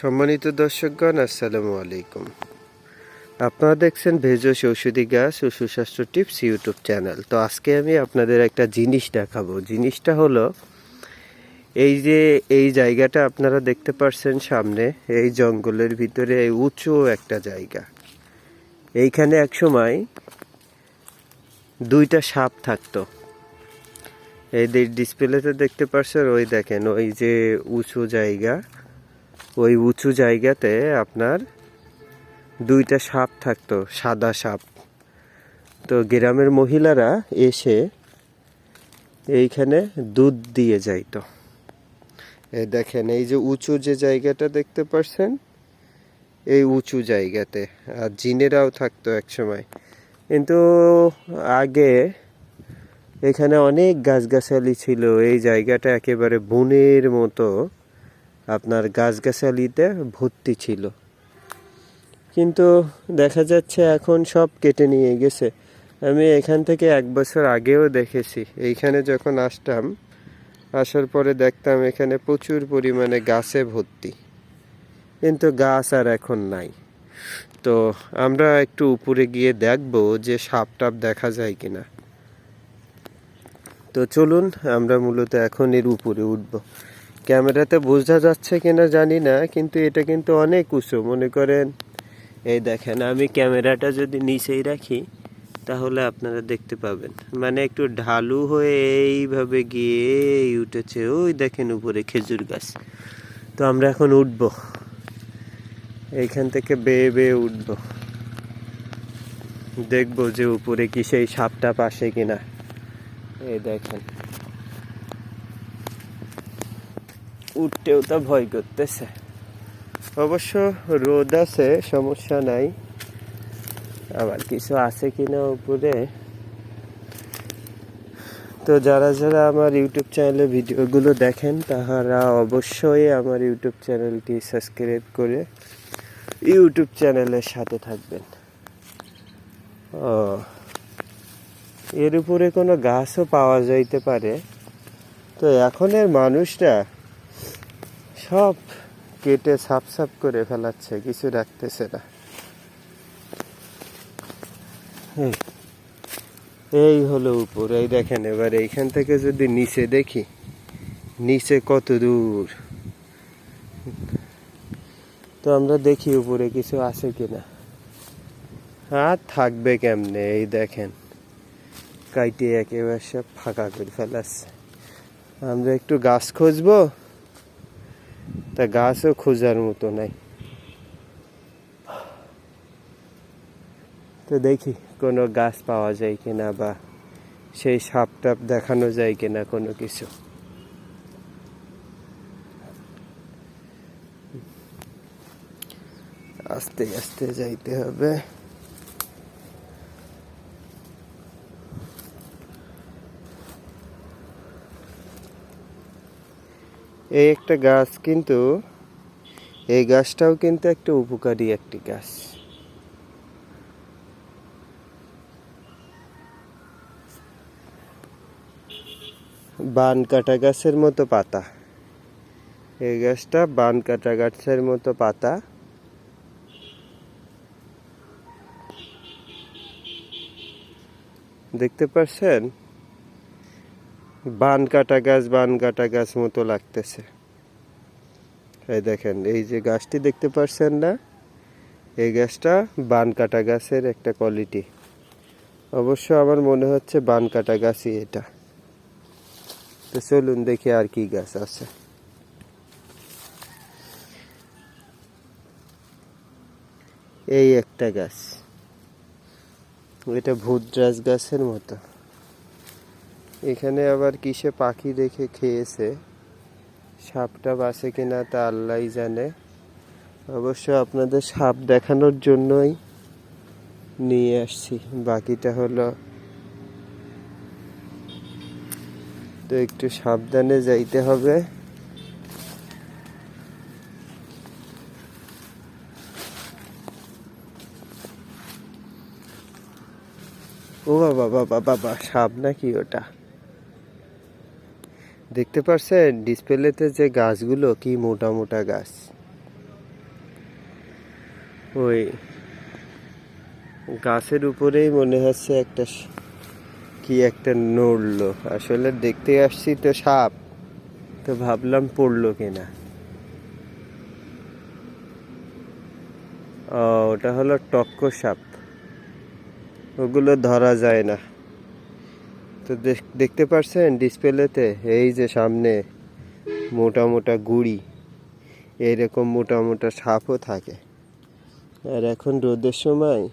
সম্মানিত দর্শকগণ, আসসালামু আলাইকুম। আপনারা দেখছেন ভেজস ঔষধি গাছ ও সুস্বাস্থ্য টিপস ইউটিউব চ্যানেল। তো আজকে আমি আপনাদের একটা জিনিস দেখাবো। জিনিসটা হলো, এই যে এই জায়গাটা আপনারা দেখতে পাচ্ছেন সামনে, এই জঙ্গলের ভিতরে এই উঁচু একটা জায়গা। এইখানে এক সময় দুইটা সাপ থাকতো। এই ডিসপ্লেতে দেখতে পাচ্ছেন ওই দেখেন, ওই যে উঁচু জায়গা। ওই উঁচু জায়গাতে আপনার দুইটা সাপ থাকতো, সাদা সাপ। তো গ্রামের মহিলারা এসে এইখানে দুধ দিয়ে যাইতো। এই দেখেন, এই যে উঁচু যে জায়গাটা দেখতে পাচ্ছেন এই উঁচু জায়গাতে। আর জিনেরাও থাকতো এক সময় কিন্তু আগে এখানে অনেক গাছগাছালি ছিল, এই জায়গাটা একেবারে বনের মতো। আপনার গাছগাছালিতে ভর্তি ছিল। কিন্তু দেখা যাচ্ছে এখন সব কেটে নিয়ে গেছে। আমি এখান থেকে এক বছর আগেও দেখেছি। এইখানে যখন আসতাম, আসার পরে দেখতাম এখানে প্রচুর পরিমাণে গাছে ভর্তি। কিন্তু গাছ আর এখন নাই। তো আমরা একটু উপরে গিয়ে দেখব যে সাপ টাপ দেখা যায় কিনা। তো চলুন, আমরা মূলত এখন এর উপরে উঠব। ক্যামেরাতে বোঝা যাচ্ছে কিনা জানি না, কিন্তু এটা কিন্তু অনেক উঁচু, মনে করেন। এই দেখেন, আমি ক্যামেরাটা যদি নিচেই রাখি, তাহলে আপনারা দেখতে পাবেন। মানে একটু ঢালু হয়ে এইভাবে গিয়ে উঠেছে। ওই দেখেন উপরে খেজুর গাছ। তো আমরা এখন উঠব। এইখান থেকে বেয়ে বেয়ে উঠব। দেখব যে উপরে কি সেই সাপটা পাশে কিনা। এই দেখেন। উঠতেও তো ভয় করতেছে। অবশ্য রোদ আছে, সমস্যা নাই। আবার কিছু আছে কিনা উপরে। তো যারা যারা আমার ইউটিউব চ্যানেলে ভিডিওগুলো দেখেন, তাহারা অবশ্যই আমার ইউটিউব চ্যানেলটি সাবস্ক্রাইব করে ইউটিউব চ্যানেলের সাথে থাকবেন। ও, এর উপরে কোনো গাছও পাওয়া যাইতে পারে। তো এখনের মানুষরা সব কেটে সাফ সাপ করে ফেলাচ্ছে, কিছু রাখতেছে না। এই হলো উপর, এই দেখেন, এবার এইখান থেকে যদি নিচে দেখি, নিচে কত দূর। তো আমরা দেখি উপরে কিছু আছে কিনা। আর থাকবে কেমনে, এই দেখেন, কাইটে একেবারে সব ফাঁকা করে ফেলাচ্ছে। আমরা একটু গাছ খুঁজবো তা গাছও খোঁজার মতো নাই। তো দেখি কোনো গাছ পাওয়া যায় কিনা বা সেই সাপ টাপ দেখানো যায় কিনা কোনো কিছু। আস্তে আস্তে যাইতে হবে। এই একটা গাছ কিন্তু, এই গাছটাও কিন্তু একটা উপকারী একটি গাছ। বান কাটা গাছের মতো পাতা। এই গাছটা বান কাটা গাছের মতো পাতা। দেখতে পাচ্ছেন বান কাটা গাছ, বান কাটা গাছ মতো লাগতেছে। এই দেখেন, এই যে গাছটি দেখতে পাচ্ছেন না, এই গাছটা বান কাটা গাছের একটা কোয়ালিটি অবশ্য আমার মনে হচ্ছে বান কাটা গাছই এটা। তো চলুন দেখি আর কি গাছ আছে। এই একটা গাছ। এটা ভূতরাজ গাছের মতো। এখানে আবার কিসে পাখি দেখে খেয়েছে? সাপটা বাসে কিনা তা আল্লাহ জানে। অবশ্য আপনাদের সাপ দেখানোর জন্যই নিয়ে আসছি। বাকিটা হলো তো একটু সাবধানে যাইতে হবে। ও বাবা বাবা বাবা, সাপ নাকি ওটা? দেখতে পারছেন? ডিসপ্লেতে যে গাছগুলো, কি মোটা মোটা গাছ। ওই গাছের উপরেই মনে হচ্ছে একটা কি একটা নড়লো। আসলে দেখতে আসছি তো সাপ, তো ভাবলাম পড়ল কিনা। ওটা হলো টক্ক সাপ। ওগুলো ধরা যায় না। তো দেখ- দেখতে পারছেন ডিসপ্লেতে এই যে সামনে মোটা মোটা গুড়ি। এরকম মোটা মোটা সাপও থাকে। আর এখন রোদের সময়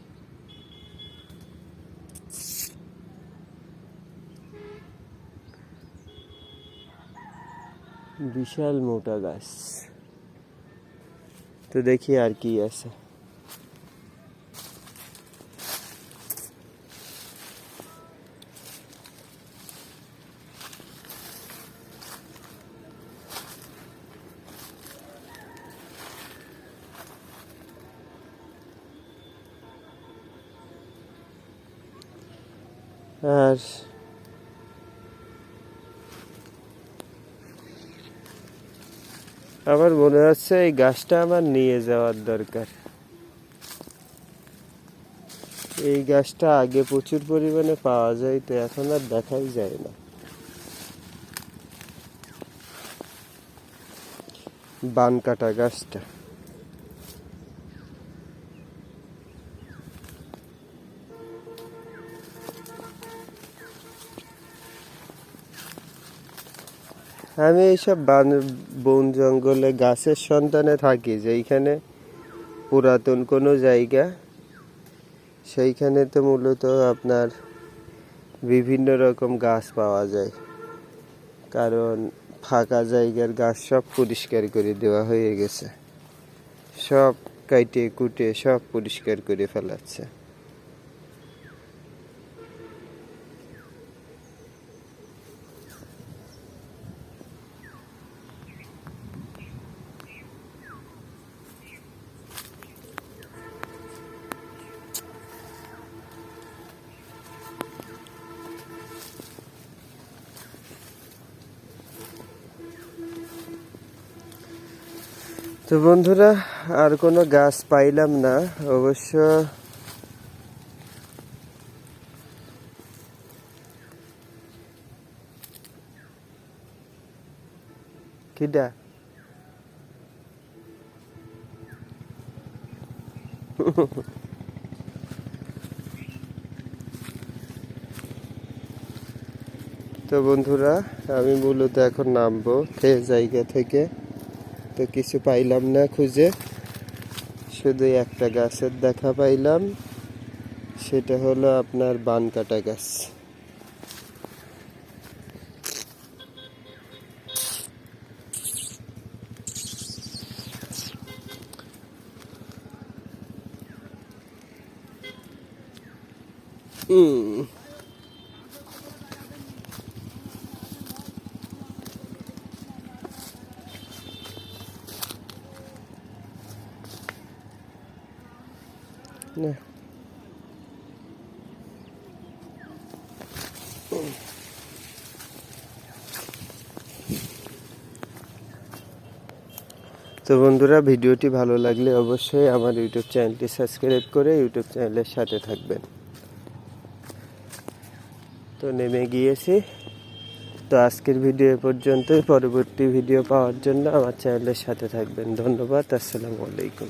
বিশাল মোটা গাছ। তো দেখি আর কি আছে। আর আমার মনে হচ্ছে এই গাছটা আমার নিয়ে যাওয়ার দরকার। এই গাছটা আগে প্রচুর পরিমাণে পাওয়া যায়, তো এখন আর দেখাই যায় না। বান কাটা গাছটা। আমি এইসব বান, বন জঙ্গলে গাছের সন্তানে থাকি, যেইখানে পুরাতন কোনো জায়গা। সেইখানে তো মূলত আপনার বিভিন্ন রকম গাছ পাওয়া যায়। কারণ ফাঁকা জায়গার গাছ সব পরিষ্কার করে দেওয়া হয়ে গেছে। সব কাইটে কুটে সব পরিষ্কার করে ফেলাচ্ছে। তো বন্ধুরা, আর কোনো গাছ পাইলাম না, অবশ্য কিডা? তো বন্ধুরা, আমি মূলত এখন নামবো সে জায়গা থেকে? তো কিছু পাইলাম না খুঁজে। শুধু একটা গাছের দেখা পাইলাম। সেটা হলো আপনার বান কাটা গাছ। হুম না। তো বন্ধুরা, ভিডিওটি ভালো লাগলে অবশ্যই আমার ইউটিউব চ্যানেলটি সাবস্ক্রাইব করে ইউটিউব চ্যানেলের সাথে থাকবেন। তো নেমে গিয়েছি। তো আজকের ভিডিও পর্যন্তই। পরবর্তী ভিডিও পাওয়ার জন্য আমার চ্যানেলের সাথে থাকবেন। ধন্যবাদ। আসসালামু আলাইকুম।